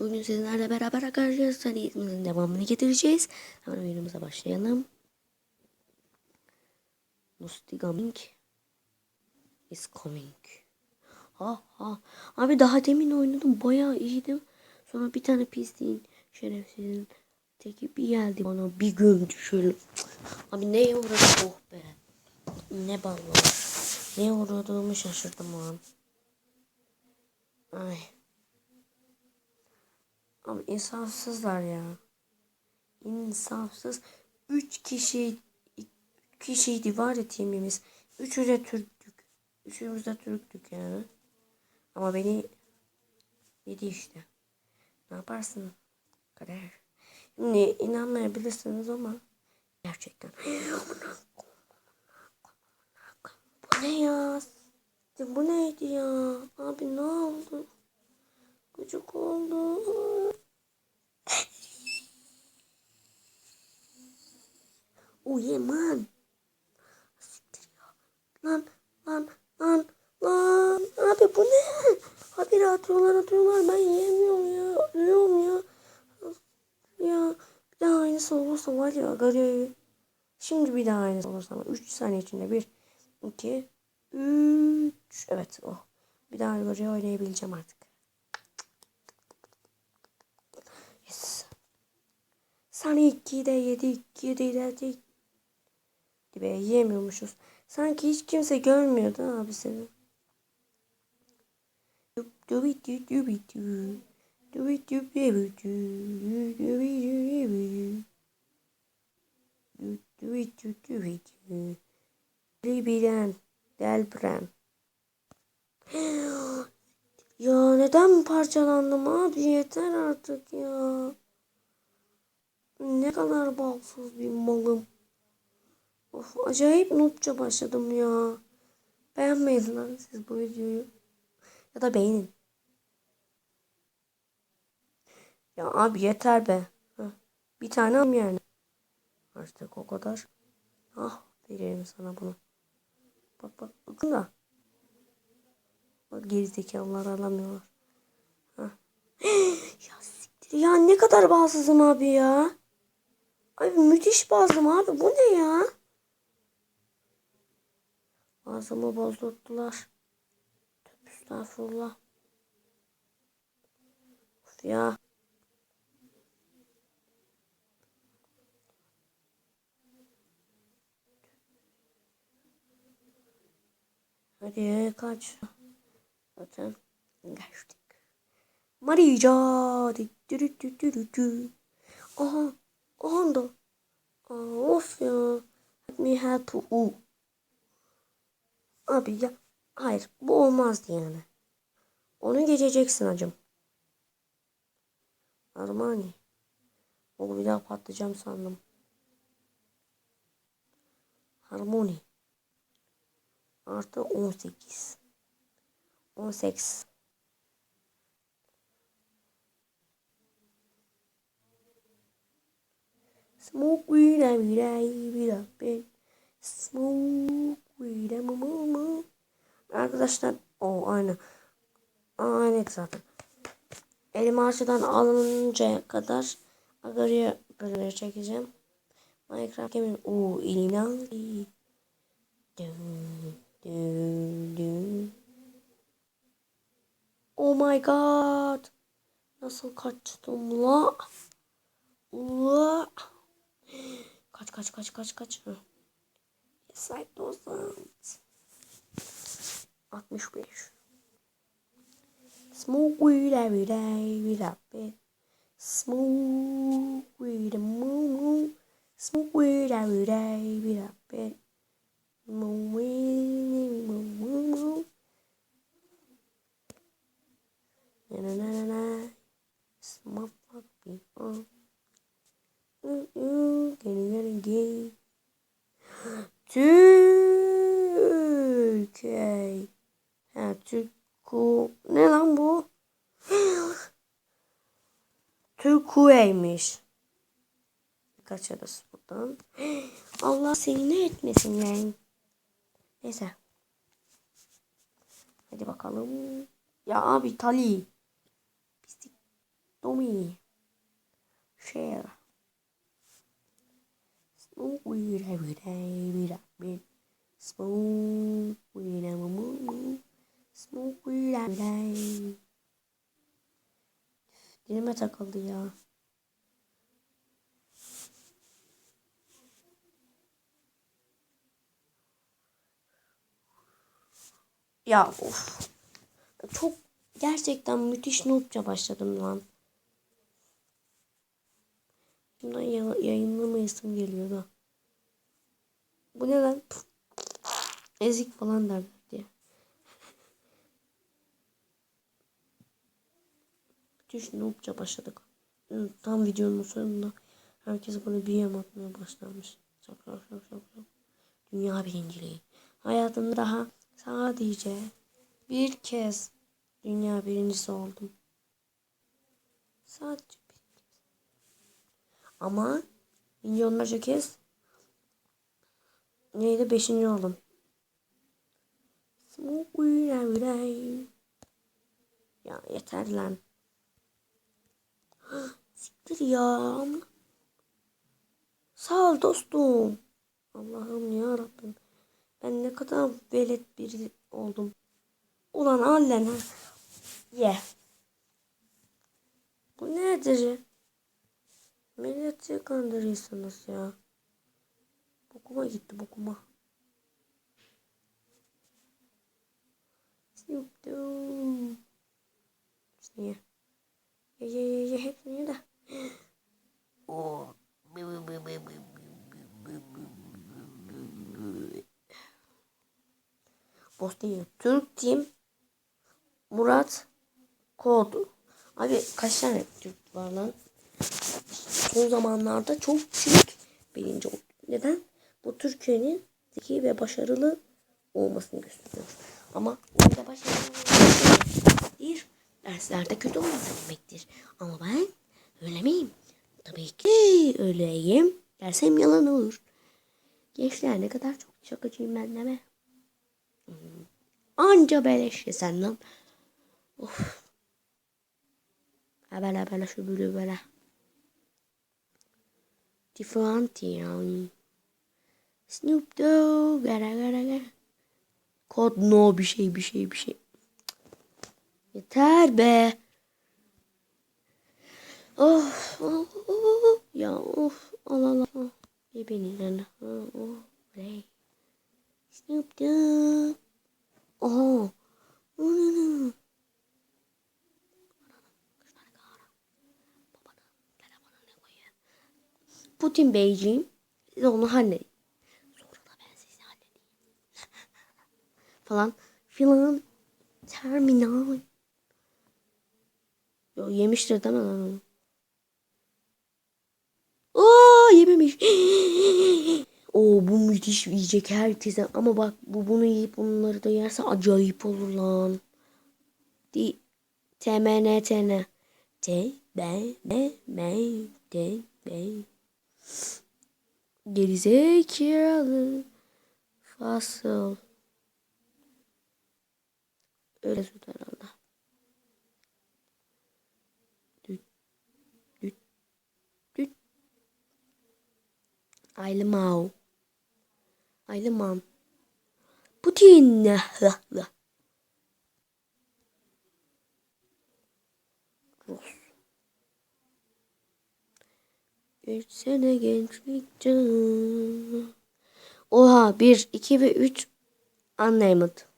bugün sizlerle beraber arkadaşlar serimizin devamını getireceğiz. Hemen oyunumuza başlayalım. Mustigaming is coming. Ha ha. Abi daha demin oynadım bayağı iyiydim. Sonra bir tane pisliğin şerefsizin teki bir geldi bana bir gömdü şöyle. Abi neye uğradı oh be. Ne ballar. Neye uğradığımı şaşırdım o an. Ay. Abi insafsızlar ya. İnsafsız. Üç kişi kişiydi var ya timimiz. Üçü de Türktük. Üçümüz de Türktük yani. Ama beni yedi işte. Ne yaparsın? Kader. Şimdi inanmayabilirsiniz ama gerçekten. Bu ne ya? Bu neydi ya? Abi ne oldu? Gıcık oldu. Oh yeah man. Siktir ya. Lan lan lan lan. Abi bu ne? Haberi atıyorlar atıyorlar. Ben yiyemiyorum ya. Ölüyorum ya. Ya bir daha aynısı olursa var ya garı. Şimdi bir daha aynısı olursa ama 3 saniye içinde 1 2 3 evet o. Oh. Bir daha garı oynayabileceğim artık. Yes. Sana 2'yi de yedik. 2'yi de yedik. Be yiyemiyormuşuz. Sanki hiç kimse görmüyordu abi seni. Bilen, Delbren. Ya neden parçalandım abi yeter artık ya. Ne kadar bağımsız bir malım. Of acayip noobça başladım ya. Beğenmeyin lan siz bu videoyu. Ya da beğenin. Ya abi yeter be. Heh. Bir tane alayım yani. Artık o kadar. Ah veririm sana bunu. Bak bak bakın da. Bak gerizekalılar alamıyorlar. Ya siktir ya ne kadar bağımsızım abi ya. Abi müthiş bazım abi bu ne ya? Ağzımı bozdurttular. Tövbe estağfurullah. Of ya. Hadi kaç. Zaten geçtik. Marica. Aha. Aha da. Of ya. Let me help you. Abi ya hayır bu olmazdı yani. Onu geçeceksin acım. Armani. O bir daha patlayacağım sandım. Harmoni. Artı 18. 18. Smoke weed every day, we love it. Smoke weed every moment. Arkadaşlar o aynı. Aynı zaten. Elim arşadan alınıncaya kadar Agari'ye bölümleri çekeceğim. Minecraft Gaming. Dun, dun. Oh my god. Nasıl kaçtım la? La. Kaç kaç kaç kaç kaç. Yes Know that. 65. Smoke weed every day without it. Smoke weed and moo moo. Smoke weed every day without it. Moo weed, moo moo moo. Na na na na na. Smoke people. Ooh ooh, getting it again. Türkiye. Ha Türku ne lan bu? Türkiye'ymiş. Kaçarız buradan. Allah seni ne etmesin yani. Neyse. Hadi bakalım. Ya abi Tali. Pislik. Tommy. Share. Smoke weed every day. Smoke weed every morning. Smoke weed every day. Dilime takıldı ya. Ya of. Çok gerçekten müthiş noobça başladım lan. Bundan ya yayınlamayasım geliyor da. Bu ne lan? Pf. Ezik falan derler diye. Müthiş noobça başladık. Tam videonun sonunda herkes bana BM atmaya başlamış. Çok çok çok çok. Dünya birinciliği. Hayatımda daha sadece bir kez dünya birincisi oldum. Sadece bir kez. Ama milyonlarca kez neydi beşinci oldum. Smoke weed every day. Ya yeter lan. Siktir ya. Sağ ol dostum. Allah'ım ya Rabbim. Ben ne kadar velet biri oldum. Ulan al lan ha. Ye. Bu nedir? Milleti kandırıyorsunuz ya. Bokuma gitti bokuma. Dogg. Hepsini ye. Ye ye ye ye hepsini ye de. Oh. Bosnia. Türk Team. Murat. Kod. Abi kaç tane Türk var lan? Son zamanlarda çok Türk birinci oldu. Neden? Bu Türkiye'nin zeki ve başarılı olmasını gösteriyor. Ama oyunda başarılı değil. Derslerde kötü olması demektir. Ama ben öyle miyim? Tabii ki öyleyim. Dersem yalan olur. Gençler ne kadar çok şakacıyım ben deme. Hmm. Anca beleş yesen lan. Of. Habala habala şu böyle böyle. Different yani. Snoop Dogg. Gara gara gara. Kod no bir şey bir şey bir şey. Yeter be. Of, of, of. Ya of. Al al al. Ye beni lan. Oh, play. Snoop Dogg. Oha. O ne ne? Putin Beyciğim. Siz onu halledin. Sonra da ben sizi halledeyim. Falan filan. Terminal. Yo yemiştir değil mi lan onu? Yememiş. Oo bu müthiş yiyecek herkese. Ama bak bu bunu yiyip onları da yerse acayip olur lan. Di TMNTN. T B B B T B Gerizekalı fasıl. Öyle söz herhalde. Düt, düt, düt. Aylimau. Aylimam. Putin. Lah lah. Rus. Bir sene gençlik canı. Oha bir, iki ve üç anlayamadım.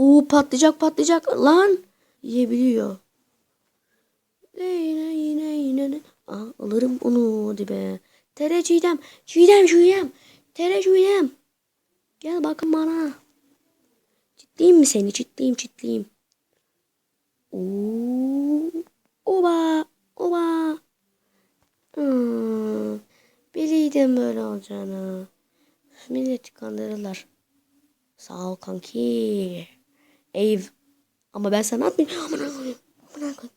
Uuu patlayacak patlayacak lan. Yiyebiliyor. Yine yine yine. Aa, alırım onu hadi be. Tere Çiğdem. Çiğdem Çiğdem. Tere Çiğdem. Gel bakın bana. Ciddiyim mi seni? Ciddiyim ciddiyim. Oo, oba oba. Hmm, biliydim böyle olacağını. Milleti kandırırlar. Sağ ol kanki. Ev. Ama ben sana atmayayım. Amına koyayım. Amına koyayım.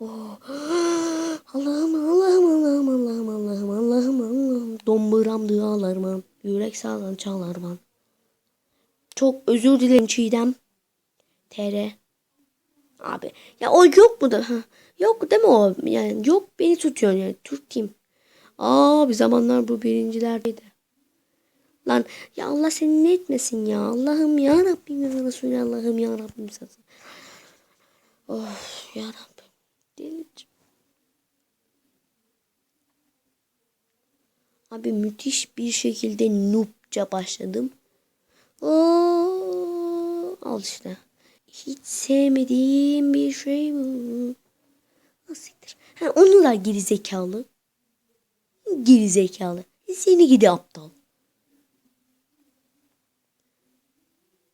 Oh. Allah'ım Allah'ım Allah'ım Allah'ım Allah'ım Allah'ım Allah'ım. Domburam dağlarman. Yürek sağlam çalarman. Çok özür dilerim Çiğdem. TR. Abi ya o yok mu da? Ha, yok değil mi o? Yani yok beni tutuyor yani. Tutayım. Aa bir zamanlar bu birincilerdeydi. Lan ya Allah seni ne etmesin ya. Allah'ım ya Rabbim ya Resulü Allah'ım ya Rabbim sana. Of ya Rabbim. Delireceğim. Abi müthiş bir şekilde noobca başladım. Oo, al işte. Hiç sevmediğim bir şey bu. Nasıldır? Ha, onu da geri zekalı. Geri zekalı. Seni gidi aptal.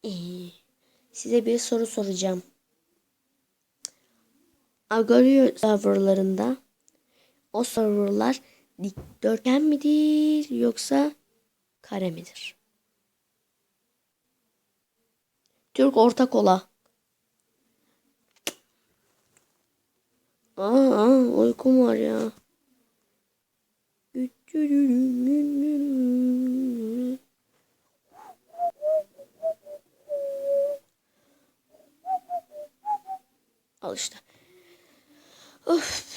Ee, size bir soru soracağım. Agorio serverlarında o serverlar dikdörtgen midir yoksa kare midir? Türk orta kola. Aa uykum var ya. Al işte. Of.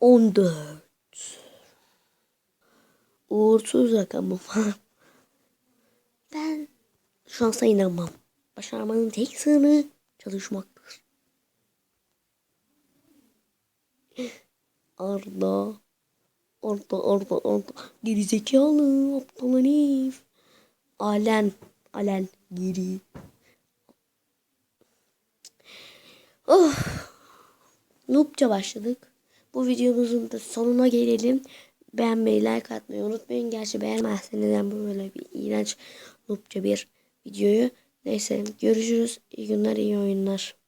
On dört. Uğursuz rakamı falan. Ben şansa inanmam. Başarmanın tek sırrı çalışmaktır. Arda. Arda, Arda, Arda. Gerizekalı, aptal herif. Alen, Alen, geri. Oh. Noob'ca başladık. Bu videomuzun da sonuna gelelim. Beğenmeyi, like atmayı unutmayın. Gerçi beğenmezseniz bu böyle bir iğrenç noob'ca bir videoyu. Neyse görüşürüz. İyi günler, iyi oyunlar.